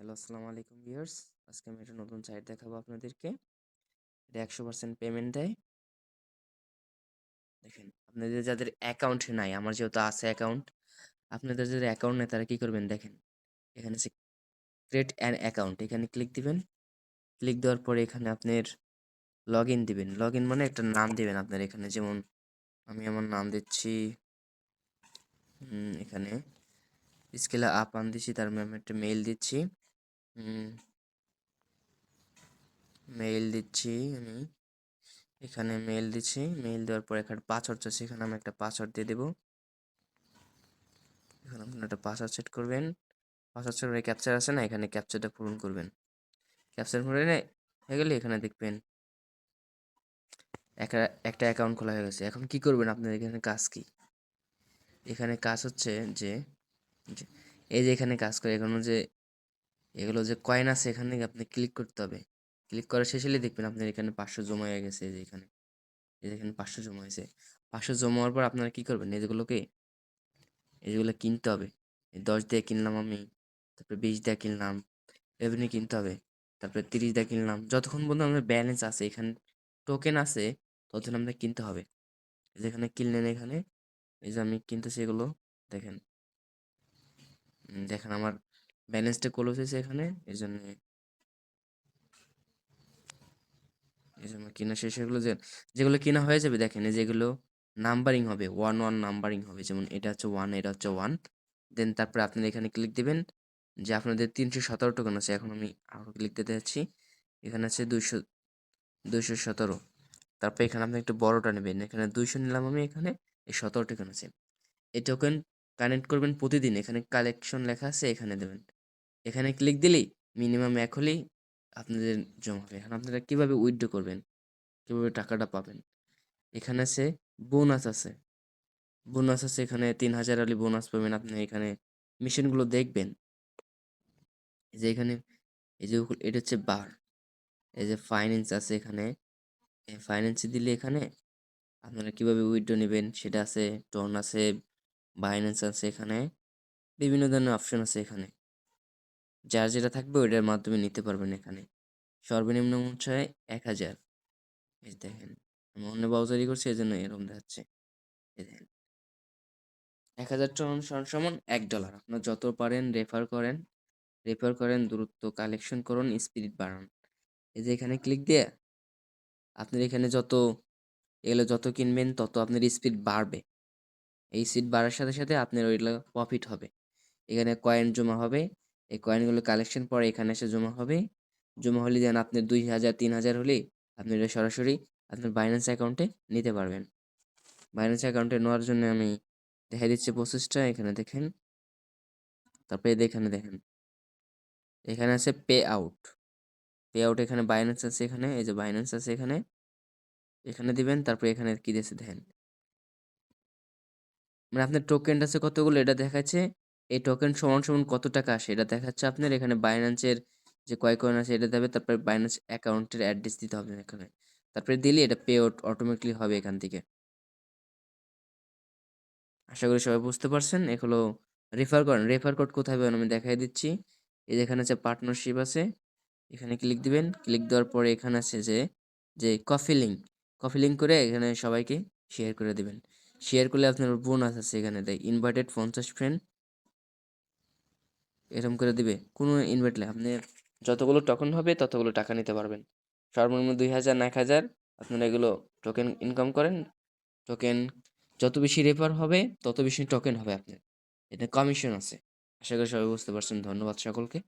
Hello আসসালামু আলাইকুম viewers আজকে আমি একটা নতুন সাইট দেখাবো আপনাদেরকে। এটা একশো পার্সেন্ট পেমেন্ট দেয়। দেখেন, আপনাদের যাদের অ্যাকাউন্ট নাই, আমার যেহেতু আছে অ্যাকাউন্ট আপনাদের যাদের অ্যাকাউন্ট নেই, তারা কি করবেন, দেখেন, এখানে সে ক্রিয়েট অ্যান অ্যাকাউন্ট এখানে ক্লিক দিবেন। ক্লিক দেওয়ার পরে এখানে আপনার লগ ইন দিবেন। লগ ইন মানে একটা নাম দিবেন আপনার এখানে, যেমন আমি আমার নাম দিচ্ছি এখানে স্কেলে আপ আন দিচ্ছি তার আমি একটা মেইল দিচ্ছি। মেইল দিচ্ছি আমি। এখানে মেইল দিচ্ছি মেইল দেওয়ার পর এখানে পাসওয়ার্ড চাচ্ছি এখানে আমি একটা পাসওয়ার্ড দিয়ে দেবো। এখানে আপনি একটা পাসওয়ার্ড সেট করবেন। পাসওয়ার্ড সেট ক্যাপচার আছে না, এখানে ক্যাপচারটা পূরণ করবেন। ক্যাপচার করে হয়ে গেলে এখানে দেখবেন একটা একটা অ্যাকাউন্ট খোলা হয়ে গেছে। এখন কি করবেন আপনার এখানে কাজ কি? এখানে কাজ হচ্ছে যে, এই যে এখানে কাজ করে, এখানে যে এগুলো যে কয়েন আছে, এখানে আপনি ক্লিক করতে হবে। ক্লিক করার শেষ হলে দেখবেন আপনার এখানে পাঁচশো জমা হয়ে গেছে যে এখানে। এখানে পাঁচশো জমা হয়েছে। পাঁচশো জমা হওয়ার পর আপনারা কী করবেন? এগুলোকে এগুলো কিনতে হবে। দশ দিয়ে কিনলাম আমি, তারপরে বিশ দিয়ে কিনলাম, এমনি কিনতে হবে। তারপরে তিরিশ দিয়ে কিনলাম। যতক্ষণ পর্যন্ত আমাদের ব্যালেন্স আছে, এখানে টোকেন আছে, ততক্ষণ আমাদের কিনতে হবে। যেখানে কিনলেন এখানে এই যে আমি কিনতেছি এগুলো, দেখেন। দেখেন আমার ব্যালেন্সটা ক্লোজ হয়েছে এখানে, এই জন্য এই জন্য কেনা শেষ হয়ে যে, যেগুলো কেনা হয়ে যাবে, দেখেন, এই যেগুলো নাম্বারিং হবে ওয়ান ওয়ান নাম্বারিং হবে, যেমন এটা হচ্ছে ওয়ান এটা হচ্ছে ওয়ান দেন তারপরে আপনারা এখানে ক্লিক দিবেন, যে আপনাদের তিনশো সতেরো টোকেন আছে, এখন আমি আরও ক্লিক দিতে যাচ্ছি, এখানে আছে দুইশো দুইশো সতেরো, তারপরে এখানে আপনি একটু বড়টা নেবেন, এখানে দুইশো নিলাম আমি, এখানে এই সতেরো টোকেন আছে, এই টোকেন কানেক্ট করবেন প্রতিদিন, এখানে কালেকশন লেখা আছে, এখানে দেবেন এখানে ক্লিক দিলেই মিনিমাম এক হলেই আপনাদের জমা হবে। এখন আপনারা কীভাবে উইথড্র করবেন? কীভাবে টাকাটা পাবেন? এখানে আছে বোনাস আছে। বোনাস আছে এখানে তিন হাজার আলি বোনাস পাবেন। আপনি এখানে মেশিনগুলো দেখবেন। এই যে এখানে, এই যে এটা হচ্ছে বার এই যে ফাইন্যান্স আছে এখানে। ফাইন্যান্সে দিলে এখানে আপনারা কীভাবে উইথড্র নেবেন? সেটা আছে টোন আছে বাইন্যান্স আছে এখানে। বিভিন্ন ধরনের অপশন আছে এখানে। যার যেটা থাকবে ওইটার মাধ্যমে নিতে পারবেন এখানে। সর্বনিম্ন হচ্ছে এক হাজার। এই দেখেন, আমি অন্য ব্রাউজারই করছি এই জন্য এরকম দেখাচ্ছে। এই দেখেন। এক হাজার টন সমান এক ডলার আপনার যত পারেন রেফার করেন। রেফার করেন, দূরত্ব কালেকশন করুন স্পিরিট বাড়ান। এই যে এখানে ক্লিক দিয়ে আপনার এখানে যত এগুলো যত কিনবেন, তত আপনার স্পিড বাড়বে। এই স্পিড বাড়ার সাথে সাথে আপনার ওইগুলো প্রফিট হবে। এখানে কয়েন জমা হবে। এই কয়েনগুলো কালেকশন পরে এখানে এসে জমা হবে। জমা হলে দেন আপনার দুই হাজার, তিন হাজার হলে আপনি এটা সরাসরি আপনার বাইন্যান্স অ্যাকাউন্টে নিতে পারবেন। বাইন্যান্স অ্যাকাউন্টে নেওয়ার জন্য আমি দেখা দিচ্ছি প্রসেসটা এখানে দেখেন। তারপরে এখানে দেখেন। এখানে আছে পে আউট পে আউট এখানে বাইন্যান্স আছে এখানে, এই যে বাইন্যান্স আছে এখানে। এখানে দিবেন, তারপরে এখানে কী দিয়েছে দেখেন। মানে আপনার টোকেনটা আছে কতগুলো, এটা দেখাচ্ছে এই টোকেন সমান সমান কত টাকা? আসে এটা দেখাচ্ছে আপনার। এখানে বাইন্যান্সের যে কয় কয়েন আছে, এটা দেবে। তারপরে বাইন্যান্স অ্যাকাউন্টের অ্যাড্রেস দিতে হবে এখানে। তারপরে দিলে এটা পে আউট অটোমেটিকলি হবে এখান থেকে। আশা করি সবাই বুঝতে পারছেন। এগুলো রেফার করেন। রেফার কোড কোথায় পাবেন আমি দেখাই দিচ্ছি। এই যেখানে আছে পার্টনারশিপ আছে। এখানে ক্লিক দিবেন। ক্লিক দেওয়ার পরে এখানে আছে যে যে কফি লিঙ্ক কফি লিঙ্ক করে এখানে সবাইকে শেয়ার করে দিবেন। শেয়ার করলে আপনার বোনাস আছে এখানে। দেয় ইনভাইটেড পঞ্চাশ ফ্রেন্ড এরকম করে দিবে। কোনো লাগে আপনি যতগুলো টোকেন হবে ততগুলো টাকা নিতে পারবেন। সর্বনিম্ন দুই হাজার, এক হাজার আপনারা এগুলো টোকেন ইনকাম করেন। টোকেন যত বেশি রেফার হবে, তত বেশি টোকেন হবে আপনার। এতে কমিশন আছে। আশা করি সবাই বুঝতে পারছেন। ধন্যবাদ সকলকে।